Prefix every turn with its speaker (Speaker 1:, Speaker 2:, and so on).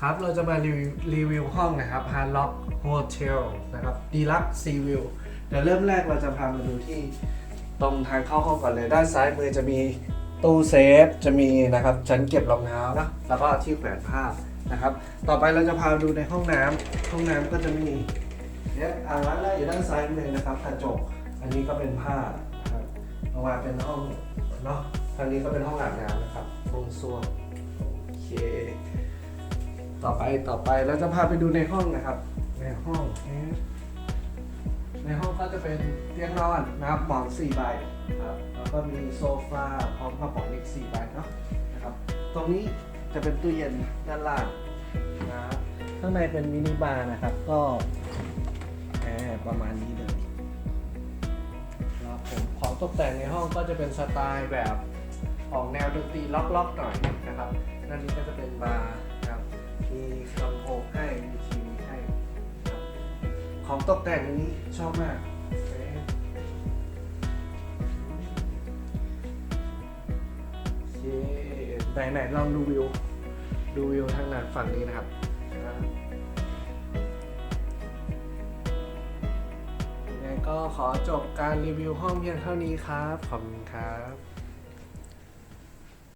Speaker 1: ครับ เราจะมารีวิวห้องนะครับ Hard Rock Hotel นะครับ Deluxe Sea View เดี๋ยวเริ่มแรกเราจะพามาดูที่ตรงทางเข้าห้องก่อนเลย ด้านซ้ายมือจะมีตู้เซฟ จะมีนะครับชั้นเก็บรองเท้านะแล้วก็ที่แขวนผ้านะครับ ต่อไปเราจะพาดูในห้องน้ำห้องน้ำก็จะมีเนี่ยอ่างล้างหน้าอยู่ด้านซ้ายมือนะครับกระจก อันนี้ก็เป็นผ้านะครับออกมาเป็นห้องเนาะทางนี้ก็เป็นห้องอาบน้ำนะครับ ต่อไปต่อไปเราจะพาไปดูในห้องนะครับ ในห้องในห้องก็จะเป็นเตียงนอนนะครับหมอน4ใบครับแล้วก็มีโซฟาพร้อมกับหมอนอีก4ใบเนาะนะครับ ตรงนี้จะเป็นตู้เย็นด้านล่างนะครับข้างในเป็นมินิบาร์นะครับก็แหมประมาณนี้เลยครับผมของตกแต่งในห้องก็จะเป็นสไตล์แบบออกแนวดนตรีล็อกๆหน่อยนะครับด้านนี้ก็จะเป็นบาร์ ของตกแต่งอันนี้ชอบมากไหนไหนลองดูวิว ดูวิวทางนั้นฝั่งนี้นะครับครับยังไงก็ขอจบการรีวิวห้องเพียงเท่านี้ครับ ขอบคุณครับ